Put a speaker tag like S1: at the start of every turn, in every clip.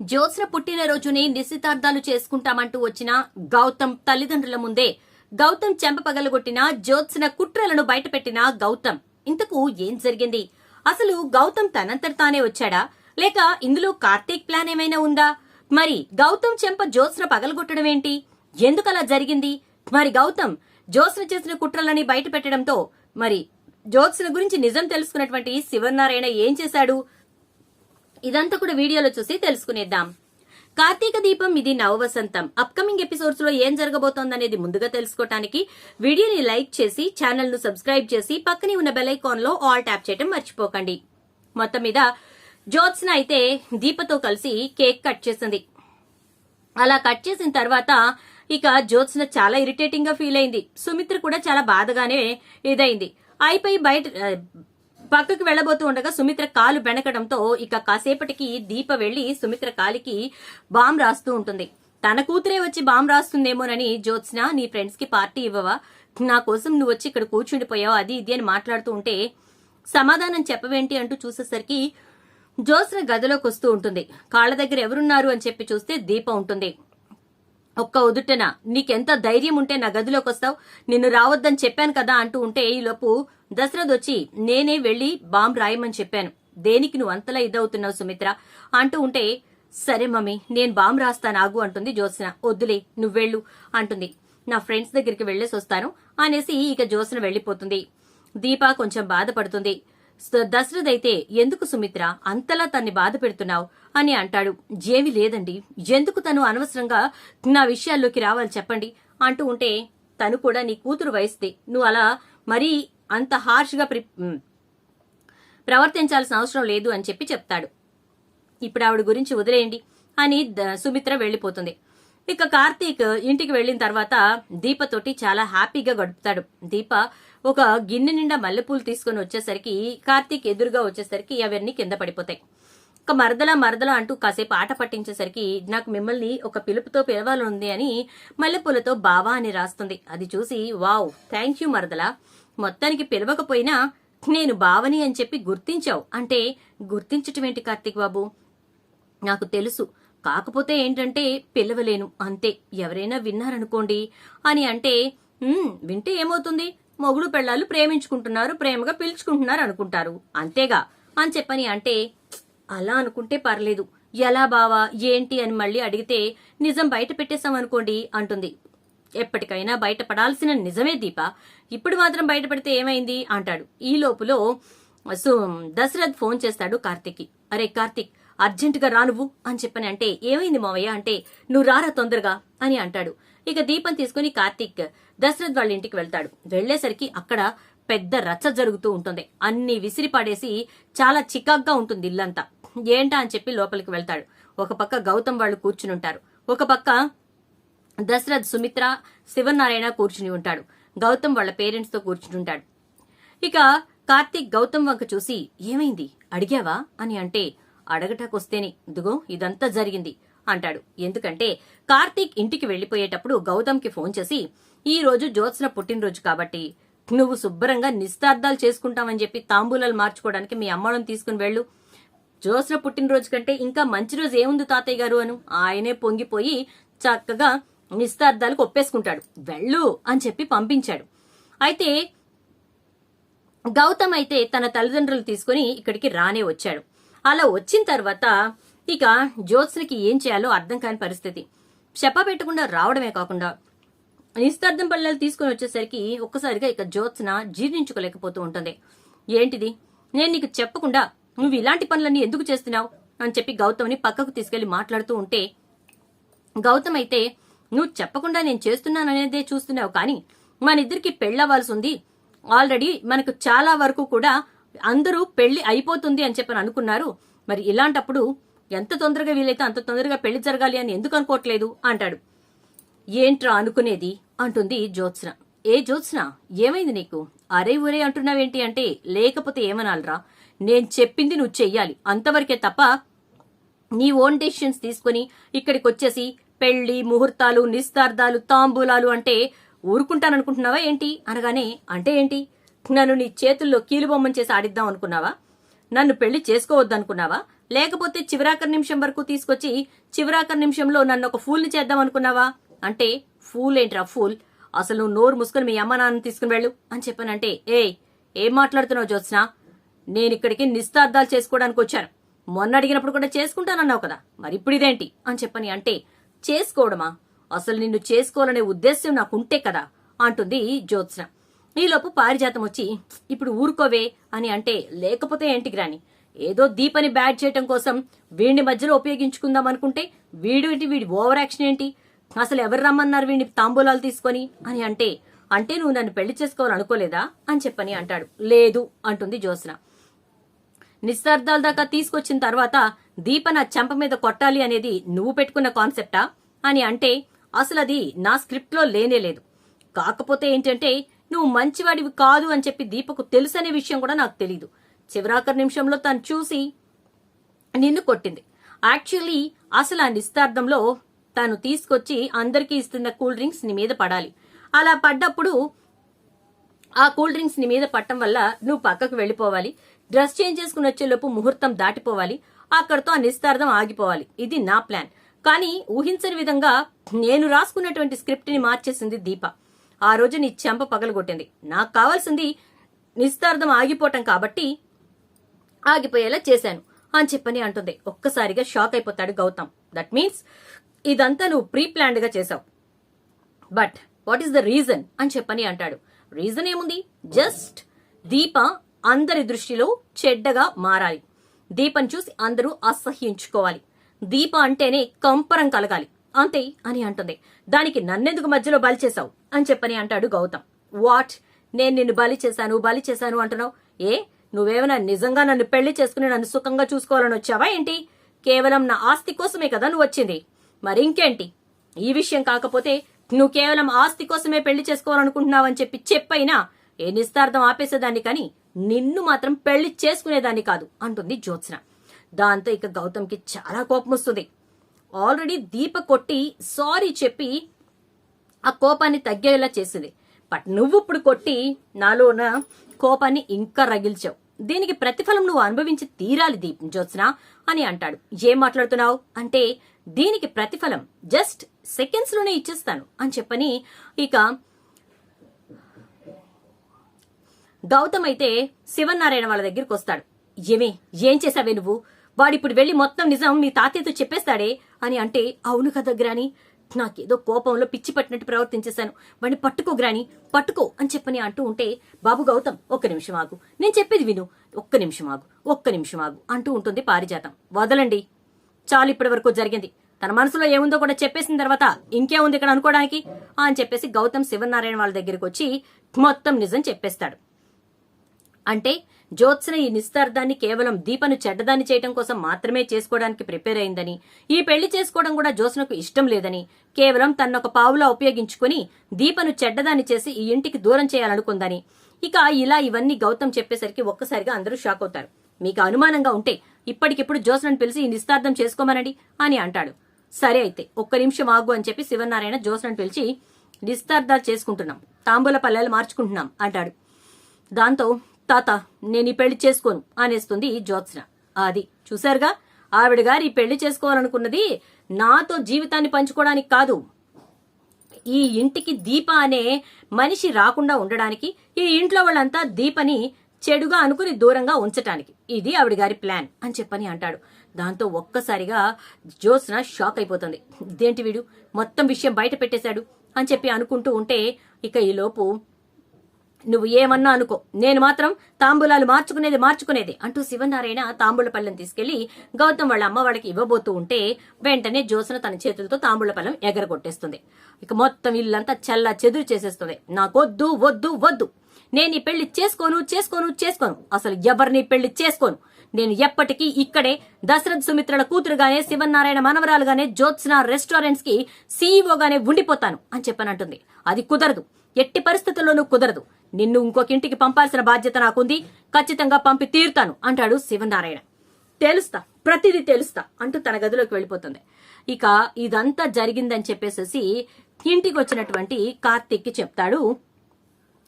S1: జ్యోత్స్న పుట్టినరోజుని నిశ్చితార్థాలు చేసుకుంటామంటూ వచ్చిన గౌతమ్ తల్లిదండ్రుల ముందే గౌతమ్ చెంప పగలగొట్టిన జ్యోత్స్న కుట్రలను బయటపెట్టిన గౌతమ్. ఇంతకు ఏం జరిగింది? అసలు గౌతమ్ తనంతట తానే వచ్చాడా? లేక ఇందులో కార్తీక్ ప్లాన్ ఏమైనా ఉందా? మరి గౌతమ్ చెంప జ్యోత్స్న పగలగొట్టడం ఏంటి? ఎందుకలా జరిగింది? మరి గౌతమ్ జ్యోత్స్న చేసిన కుట్రలని బయట పెట్టడంతో మరి జ్యోత్స్న గురించి నిజం తెలుసుకున్నటువంటి శివనారాయణ ఏం చేశాడు? ఇదంతా కూడా వీడియోలో చూసి తెలుసుకునేద్దాం. కార్తీక దీపం ఇది నవవసంతం. అప్కమింగ్ ఎపిసోడ్స్లో ఏం జరగబోతోందనేది ముందుగా తెలుసుకోవటానికి వీడియోని లైక్ చేసి ఛానల్ను సబ్స్క్రైబ్ చేసి పక్కనే ఉన్న బెల్ ఐకాన్లో ఆల్ ట్యాప్ చేయడం మర్చిపోకండి. మొత్తం మీద జ్యోత్స్న అయితే దీపతో కలిసి కేక్ కట్ చేసింది. అలా కట్ చేసిన తర్వాత ఇక జ్యోత్స్న చాలా ఇరిటేటింగ్గా ఫీల్ అయింది. సుమిత్ర కూడా చాలా బాధగానే ఇదైంది. అయిపోయి బయట పక్కకు వెళ్ళబోతూ ఉండగా సుమిత్ర కాలు బెనకడంతో ఇక కాసేపటికి దీప వెళ్ళి సుమిత్ర కాలికి బామ్ రాస్తూ ఉంటుంది. తన కూతురే వచ్చి బామ్ రాస్తుందేమోనని జ్యోత్స్న నీ ఫ్రెండ్స్కి పార్టీ ఇవ్వవా? నా కోసం నువ్వు వచ్చి ఇక్కడ కూర్చుండిపోయావు? అది ఇది అని మాట్లాడుతూ ఉంటే సమాధానం చెప్పవేంటి అంటూ చూసేసరికి జ్యోత్స్న గదిలోకి వస్తూ ఉంటుంది. కాళ్ళ దగ్గర ఎవరున్నారు అని చెప్పి చూస్తే దీప ఉంటుంది. ఒక్క ఉదుటన నీకెంత ధైర్యం ఉంటే నా గదిలోకి వస్తావు నిన్ను రావద్దని చెప్పాను కదా అంటూ ఉంటే ఈలోపు దశరథ్ వచ్చి నేనే వెళ్ళి బాంబ్ రాయమని చెప్పాను. దేనికి నువ్వు అంతలా ఇదవుతున్నావు సుమిత్ర? అంటూ ఉంటే సరే మమ్మీ నేను బాంబ్ రాస్తాను ఆగు అంటుంది జ్యోత్స్న. వద్దులే నువ్వెళ్ళు అంటుంది. నా ఫ్రెండ్స్ దగ్గరికి వెళ్ళేసి వస్తాను అనేసి ఇక జ్యోత్స్న వెళ్ళిపోతుంది దీప కొంచెం బాధపడుతుంది. స- దశరథ్ అయితే ఎందుకు సుమిత్ర? అంతలా తన్ని బాధ పెడుతున్నావు? అని అంటాడు. జేవి లేదండి. ఎందుకు తను అనవసరంగా నా విషయాల్లోకి రావాలి చెప్పండి? అంటూ ఉంటే తను కూడా నీ కూతురు వయస్తే నువ్వు అలా మరీ అంత హార్ష్గా ప్రి ప్రవర్తించాల్సిన అవసరం లేదు అని చెప్పి చెప్తాడు. ఇప్పుడు ఆవిడ గురించి వదిలేయండి అని సుమిత్ర వెళ్ళిపోతుంది ఇక కార్తీక్ ఇంటికి వెళ్ళిన తర్వాత దీపతోటి చాలా హ్యాపీగా గడుపుతాడు. దీప ఒక గిన్నె నిండా మల్లెపూలు తీసుకొని వచ్చేసరికి కార్తీక్ ఎదురుగా వచ్చేసరికి అవన్నీ కింద పడిపోతాయి. ఒక మరదల మరదల అంటూ కాసేపు ఆట పట్టించేసరికి నాకు మిమ్మల్ని ఒక పిలుపుతో పిలవాలనుంది అని మల్లెపూలతో బావా అని రాస్తుంది. అది చూసి వావ్ థ్యాంక్ యూ మరదల. మొత్తానికి పిలవకపోయినా నేను బావని అని చెప్పి గుర్తించావు. అంటే గుర్తించటం ఏంటి కార్తీక్ బాబు? నాకు తెలుసు. కాకపోతే ఏంటంటే పిలవలేను అంతే. ఎవరైనా విన్నారనుకోండి అని అంటే వింటే ఏమవుతుంది? మొగుడు పెళ్ళాలు ప్రేమించుకుంటున్నారు ప్రేమగా పిలుచుకుంటున్నారు అనుకుంటారు. అంతేగా? అని చెప్పని అంటే అలా అనుకుంటే పర్లేదు. ఎలా బావా? ఏంటి? అని మళ్ళీ అడిగితే నిజం బయట పెట్టేశామనుకోండి అంటుంది. ఎప్పటికైనా బయటపడాల్సిన నిజమే దీప. ఇప్పుడు మాత్రం బయటపడితే ఏమైంది? అంటాడు. ఈ లోపులో సో దశరథ్ ఫోన్ చేస్తాడు కార్తీక్కి. అరే కార్తిక్ అర్జెంటుగా రానువ్వు అని చెప్పని అంటే ఏమైంది మావయ్య? అంటే నువ్వు రారా తొందరగా? అని అంటాడు. ఇక దీపం తీసుకుని కార్తీక్ దశరథ్ వాళ్ళ ఇంటికి వెళ్తాడు. వెళ్ళేసరికి అక్కడ పెద్ద రచ్చ జరుగుతూ ఉంటుంది. అన్ని విసిరిపడేసి చాలా చికాగ్గా ఉంటుంది ఇల్లంతా. ఏంటా? అని చెప్పి లోపలికి వెళ్తాడు. ఒక పక్క గౌతమ్ వాళ్ళు కూర్చుని ఉంటారు. ఒక పక్క దశరథ్ సుమిత్ర శివనారాయణ కూర్చుని ఉంటాడు. గౌతమ్ వాళ్ళ పేరెంట్స్తో కూర్చుని ఉంటాడు. ఇక కార్తీక్ గౌతమ్ వంక చూసి ఏమైంది? అడిగావా? అని అంటే అడగటాకొస్తేనే ఇదిగో ఇదంతా జరిగింది అంటాడు. ఎందుకంటే కార్తీక్ ఇంటికి వెళ్ళిపోయేటప్పుడు గౌతమ్కి ఫోన్ చేసి ఈ రోజు జ్యోత్స్న పుట్టినరోజు కాబట్టి నువ్వు శుభ్రంగా నిస్తార్థాలు చేసుకుంటావని చెప్పి తాంబూలాలు మార్చుకోవడానికి మీ అమ్మడం తీసుకుని వెళ్ళు. జ్యోత్స్న పుట్టినరోజు కంటే ఇంకా మంచి రోజు ఏముంది తాతయ్య గారు అను. ఆయనే పొంగిపోయి చక్కగా నిస్తార్థాలకు ఒప్పేసుకుంటాడు. వెళ్ళు అని చెప్పి పంపించాడు. అయితే గౌతమ్ అయితే తన తల్లిదండ్రులు తీసుకుని ఇక్కడికి రానే వచ్చాడు. అలా వచ్చిన తర్వాత ఇక జ్యోత్స్నకి ఏం చేయాలో అర్థం కాని పరిస్థితి. చెప్ప పెట్టకుండా రావడమే కాకుండా నిస్తార్థం పల్లెలు తీసుకుని వచ్చేసరికి ఒక్కసారిగా ఇక జ్యోత్స్న జీర్ణించుకోలేకపోతూ ఉంటుంది. ఏంటిది? నేను నీకు చెప్పకుండా నువ్వు ఇలాంటి పనులన్నీ ఎందుకు చేస్తున్నావు? అని చెప్పి గౌతమ్ని పక్కకు తీసుకెళ్ళి మాట్లాడుతూ ఉంటే గౌతమ్ అయితే నువ్వు చెప్పకుండా నేను చేస్తున్నాననేదే చూస్తున్నావు కానీ మన ఇద్దరికి పెళ్ళవ్వాల్సి ఉంది. ఆల్రెడీ మనకు చాలా వరకు కూడా అందరూ పెళ్ళి అయిపోతుంది అని చెప్పని అనుకున్నారు. మరి ఇలాంటప్పుడు ఎంత తొందరగా వీలైతే అంత తొందరగా పెళ్ళి జరగాలి అని ఎందుకు అనుకోవట్లేదు? అంటాడు. ఏంట్రా అనుకునేది? అంటుంది జ్యోత్స్న. ఏ జ్యోత్స్న ఏమైంది నీకు? అరే ఊరే అంటున్నావేంటి అంటే లేకపోతే ఏమనాలరా? నేను చెప్పింది నువ్వు చెయ్యాలి. అంతవరకే తప్ప నీ ఓన్ డెసిషన్స్ తీసుకుని ఇక్కడికి వచ్చేసి పెళ్ళి ముహూర్తాలు నిస్తార్థాలు తాంబూలాలు అంటే ఊరుకుంటాననుకుంటున్నావా ఏంటి? అనగానే అంటే ఏంటి? నన్ను నీ చేతుల్లో కీలుబొమ్మని చేసి ఆడిద్దాం అనుకున్నావా? నన్ను పెళ్ళి చేసుకోవద్దనుకున్నావా? లేకపోతే చివరాఖరి నిమిషం వరకు తీసుకొచ్చి చివరాఖరి నిమిషంలో నన్ను ఒక ఫూల్ని చేద్దాం అనుకున్నావా? అంటే ఫూల్ ఏంట్రా ఫూల్ అసలు నువ్వు నోరు మూసుకొని మీ అమ్మ నాన్న తీసుకుని వెళ్ళు అని చెప్పానంటే ఏ ఏం మాట్లాడుతున్నావు జ్యోత్స్న? నేను ఇక్కడికి నిస్తార్థాలు చేసుకోవడానికి వచ్చాను. మొన్న అడిగినప్పుడు కూడా చేసుకుంటానన్నావు కదా. మరి ఇప్పుడు ఇదేంటి? అని చెప్పని అంటే చేసుకోవడమా? అసలు నిన్ను చేసుకోవాలనే ఉద్దేశం నాకుంటే కదా అంటుంది జ్యోత్స్న. ఈలోపు పారిజాతం వచ్చి ఇప్పుడు ఊరుకోవే అని అంటే లేకపోతే ఏంటికి గ్రాని ఏదో దీపని బ్యాడ్ చేయటం కోసం వీడిని మధ్యలో ఉపయోగించుకుందాం అనుకుంటే వీడు ఏంటి? వీడి ఓవర్ యాక్షన్ ఏంటి? అసలు ఎవరు రమ్మన్నారు వీడిని తాంబూలాలు తీసుకొని అని అంటే అంటే నువ్వు నన్ను పెళ్ళి చేసుకోవాలనుకోలేదా అని చెప్పని అంటాడు. లేదు అంటుంది జ్యోత్స్న. నిశ్చార్థాల దాకా తీసుకొచ్చిన తర్వాత దీప నా చెంప మీద కొట్టాలి అనేది నువ్వు పెట్టుకున్న కాన్సెప్టా? అని అంటే అసలు అది నా స్క్రిప్ట్లో లేనే లేదు. కాకపోతే ఏంటంటే నువ్వు మంచివాడివి కాదు అని చెప్పి దీపకు తెలుసనే విషయం కూడా నాకు తెలీదు. చివరాఖరి నిమిషంలో తను చూసి నిన్ను కొట్టింది. యాక్చువల్లీ అసలు ఆ నిస్తార్థంలో తను తీసుకొచ్చి అందరికీ ఇస్తున్న కూల్ డ్రింక్స్ నీ మీద పడాలి. అలా పడ్డప్పుడు ఆ కూల్ డ్రింక్స్ నీ మీద పట్టడం వల్ల నువ్వు పక్కకు వెళ్ళిపోవాలి. డ్రెస్ చేంజ్ చేసుకుని వచ్చేలోపు ముహూర్తం దాటిపోవాలి. అక్కడతో ఆ నిస్తార్థం ఆగిపోవాలి. ఇది నా ప్లాన్. కానీ ఊహించని విధంగా నేను రాసుకున్నటువంటి స్క్రిప్ట్ని మార్చేసింది దీప. ఆ రోజు నీ చెంప పగలగొట్టింది. నాకు కావాల్సింది నిస్తార్థం ఆగిపోవటం కాబట్టి ఆగిపోయేలా చేశాను అని చెప్పని అంటుంది. ఒక్కసారిగా షాక్ అయిపోతాడు గౌతమ్. దట్ మీన్స్ ఇదంతా నువ్వు ప్రీ ప్లాన్డ్గా చేసావు but what is the reason అని చెప్పని అంటాడు. రీజన్ ఏముంది? జస్ట్ దీప అందరి దృష్టిలో చెడ్డగా మారాలి. దీపం చూసి అందరూ అసహ్యించుకోవాలి. దీప అంటేనే కంపరం కలగాలి. అంతే అని అంటుంది. దానికి నన్నెందుకు మధ్యలో బలి చేశావు? అని చెప్పని అంటాడు గౌతమ్. వాట్? నేను నిన్ను బలి చేశాను బలి చేశాను అంటున్నావు? ఏ? నువ్వేమైనా నిజంగా నన్ను పెళ్ళి చేసుకుని నన్ను సుఖంగా చూసుకోవాలని వచ్చావా ఏంటి? కేవలం నా ఆస్తి కోసమే కదా నువ్వు వచ్చింది. మరి ఇంకేంటి? ఈ విషయం కాకపోతే నువ్వు కేవలం ఆస్తి కోసమే పెళ్ళి చేసుకోవాలనుకుంటున్నావని చెప్పి చెప్పైనా ఏ నిస్తార్థం ఆపేసేదాన్ని కానీ నిన్ను మాత్రం పెళ్ళి చేసుకునేదాన్ని కాదు అంటుంది జ్యోత్స్న. దాంతో ఇక గౌతమ్కి చాలా కోపం వస్తుంది ఆల్రెడీ దీప కొట్టి సారీ చెప్పి ఆ కోపాన్ని తగ్గేలా చేసింది. బట్ నువ్వు ఇప్పుడు కొట్టి నాలో ఉన్న కోపాన్ని ఇంకా రగిల్చావు. దీనికి ప్రతిఫలం నువ్వు అనుభవించి తీరాలి దీప్ జ్యోత్స్న అని అంటాడు. ఏం మాట్లాడుతున్నావు? అంటే దీనికి ప్రతిఫలం జస్ట్ సెకండ్స్లోనే ఇచ్చేస్తాను అని చెప్పని ఇక గౌతమ్ అయితే శివనారాయణ వాళ్ళ దగ్గరికి వస్తాడు. ఏమే ఏం చేసావే నువ్వు? వాడిప్పుడు వెళ్ళి మొత్తం నిజం మీ తాతయ్యతో చెప్పేస్తాడే? అని అంటే అవును కదా గ్రాని. నాకేదో కోపంలో పిచ్చి పట్టినట్టు ప్రవర్తించేశాను. వాడిని పట్టుకో గ్రాని పట్టుకో అని చెప్పని అంటూ ఉంటే బాబు గౌతమ్ ఒక్క నిమిషం ఆగు. నేను చెప్పేది విను. ఒక్క నిమిషం ఆగు. ఒక్క నిమిషం ఆగు. అంటూ ఉంటుంది పారిజాతం. వదలండి. చాలు ఇప్పటి వరకు జరిగింది. తన మనసులో ఏముందో కూడా చెప్పేసిన తర్వాత ఇంకేముంది ఇక్కడ అనుకోవడానికి? అని చెప్పేసి గౌతమ్ శివనారాయణ వాళ్ళ దగ్గరికి వచ్చి మొత్తం నిజం చెప్పేస్తాడు. అంటే జ్యోత్స్న ఈ నిస్తార్థాన్ని కేవలం దీపను చెడ్డదాన్ని చేయటం కోసం మాత్రమే చేసుకోవడానికి ప్రిపేర్ అయిందని ఈ పెళ్ళి చేసుకోవడం కూడా జ్యోత్స్నకు ఇష్టం లేదని కేవలం తన్నొక పావులా ఉపయోగించుకుని దీపను చెడ్డదాన్ని చేసి ఈ ఇంటికి దూరం చేయాలనుకుందని. ఇక ఇలా ఇవన్నీ గౌతమ్ చెప్పేసరికి ఒక్కసారిగా అందరూ షాక్ అవుతారు. మీకు అనుమానంగా ఉంటే ఇప్పటికిప్పుడు జ్యోత్స్నను పిలిచి ఈ నిస్తార్థం చేసుకోమనండి అని అంటాడు. సరే అయితే ఒక్క నిమిషం ఆగు అని చెప్పి శివనారాయణ జ్యోత్స్నను పిలిచి నిస్తార్థాలు చేసుకుంటున్నాం. తాంబూల పల్లెలు మార్చుకుంటున్నాం అంటాడు. దాంతో తాత నేను ఈ పెళ్ళి చేసుకోను అనేస్తుంది జ్యోత్స్న. అది చూశారుగా? ఆవిడ గారి ఈ పెళ్ళి చేసుకోవాలనుకున్నది నాతో జీవితాన్ని పంచుకోవడానికి కాదు. ఈ ఇంటికి దీప అనే మనిషి రాకుండా ఉండడానికి ఈ ఇంట్లో వాళ్ళంతా దీపని చెడుగా అనుకుని దూరంగా ఉంచటానికి. ఇది ఆవిడ గారి ప్లాన్ అని చెప్పని అంటాడు. దాంతో ఒక్కసారిగా జ్యోత్స్న షాక్ అయిపోతుంది. ఇదేంటి వీడు? మొత్తం విషయం బయట పెట్టేశాడు అని చెప్పి అనుకుంటూ ఉంటే ఇక ఈలోపు నువ్వు ఏమన్నా అనుకో. నేను మాత్రం తాంబూలాలు మార్చుకునేది మార్చుకునేది అంటూ శివనారాయణ తాంబూల పళ్ళెం తీసుకెళ్ళి గౌతమ్ వాళ్ళ అమ్మ వాళ్ళకి ఇవ్వబోతూ ఉంటే వెంటనే జ్యోత్స్న తన చేతులతో తాంబూల పళ్ళెం ఎగరగొట్టేస్తుంది. ఇక మొత్తం ఇల్లంతా చల్ల చెదురు చేసేస్తుంది. నాకొద్దు వద్దు వద్దు. నేను ఈ పెళ్ళి చేసుకోను చేసుకోను చేసుకోను. అసలు ఎవరిని పెళ్ళి చేసుకోను? నేను ఎప్పటికీ ఇక్కడే దశరథ్ సుమిత్రల కూతురుగానే శివనారాయణ మనవరాలుగానే జ్యోత్స్న రెస్టారెంట్స్కి సీఈఓగానే ఉండిపోతాను అని చెప్పనంటుంది. అది కుదరదు. ఎట్టి పరిస్థితుల్లోనూ కుదరదు. నిన్ను ఇంకొక ఇంటికి పంపాల్సిన బాధ్యత నాకుంది. ఖచ్చితంగా పంపి తీరుతాను అంటాడు శివనారాయణ. తెలుస్తా ప్రతిదీ తెలుస్తా అంటూ తన గదిలోకి వెళ్ళిపోతుంది. ఇక ఇదంతా జరిగిందని చెప్పేసేసి ఇంటికి వచ్చినటువంటి కార్తీక్కి చెప్తాడు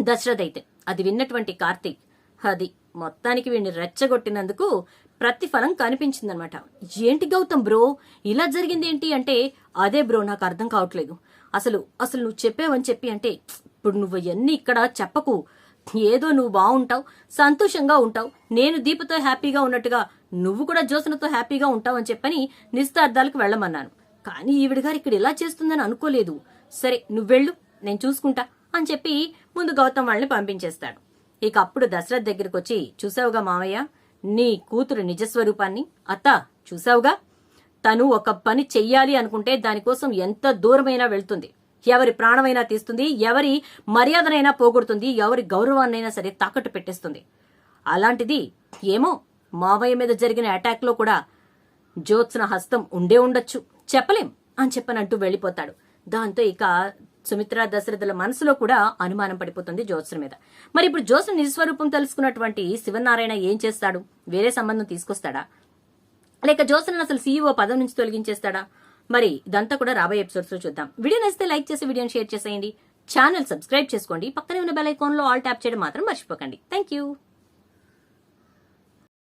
S1: దశరథ్ అయితే. అది విన్నటువంటి కార్తీక్. అది మొత్తానికి వీడిని రెచ్చగొట్టినందుకు ప్రతిఫలం కనిపించిందనమాట. ఏంటి గౌతమ్ బ్రో ఇలా జరిగింది ఏంటి అంటే అదే బ్రో నాకు అర్థం కావట్లేదు. అసలు అసలు నువ్వు చెప్పావని చెప్పి అంటే ఇప్పుడు నువ్వు ఎన్ని ఇక్కడ చెప్పకు. ఏదో నువ్వు బాగుంటావు సంతోషంగా ఉంటావు. నేను దీపతో హ్యాపీగా ఉన్నట్టుగా నువ్వు కూడా జ్యోత్సనతో హ్యాపీగా ఉంటావు అని చెప్పని నిశ్చితార్థాలకు వెళ్ళమన్నాను. కానీ ఈవిడ గారు ఇక్కడ ఇలా చేస్తుందని అనుకోలేదు. సరే నువ్వెళ్ళు నేను చూసుకుంటా అని చెప్పి ముందు గౌతమ్ వాళ్ళని పంపించేస్తాడు. ఇక అప్పుడు దశరథ్ దగ్గరికి వచ్చి చూసావుగా మావయ్య నీ కూతురు నిజస్వరూపాన్ని? అత్త చూసావుగా? తను ఒక పని చెయ్యాలి అనుకుంటే దానికోసం ఎంత దూరమైనా వెళ్తుంది. ఎవరి ప్రాణమైనా తీస్తుంది ఎవరి మర్యాదనైనా పోగొడుతుంది ఎవరి గౌరవాన్నైనా సరే తాకట్టు పెట్టేస్తుంది. అలాంటిది ఏమో మావయ్య మీద జరిగిన అటాక్లో కూడా జ్యోత్స్న హస్తం ఉండే ఉండొచ్చు. చెప్పలేం అని చెప్పనంటూ వెళ్ళిపోతాడు. దాంతో ఇక సుమిత్ర దశరథుల మనసులో కూడా అనుమానం పడిపోతుంది జ్యోత్స్న మీద. మరి ఇప్పుడు జ్యోత్స్న నిజస్వరూపం తెలుసుకున్నటువంటి శివనారాయణ ఏం చేస్తాడు? వేరే సంబంధం తీసుకొస్తాడా? లేక జ్యోత్స్న అసలు సీఈఓ పదం నుంచి తొలగించేస్తాడా? మరి ఇదంతా కూడా రాబోయే ఎపిసోడ్స్లో చూద్దాం. వీడియో నచ్చితే లైక్ చేసి వీడియోని షేర్ చేసేయండి. ఛానల్ సబ్స్క్రైబ్ చేసుకోండి. పక్కనే ఉన్న బెల్ ఐకాన్లో ఆల్ ట్యాప్ చేయడం మాత్రం మర్చిపోకండి. Thank you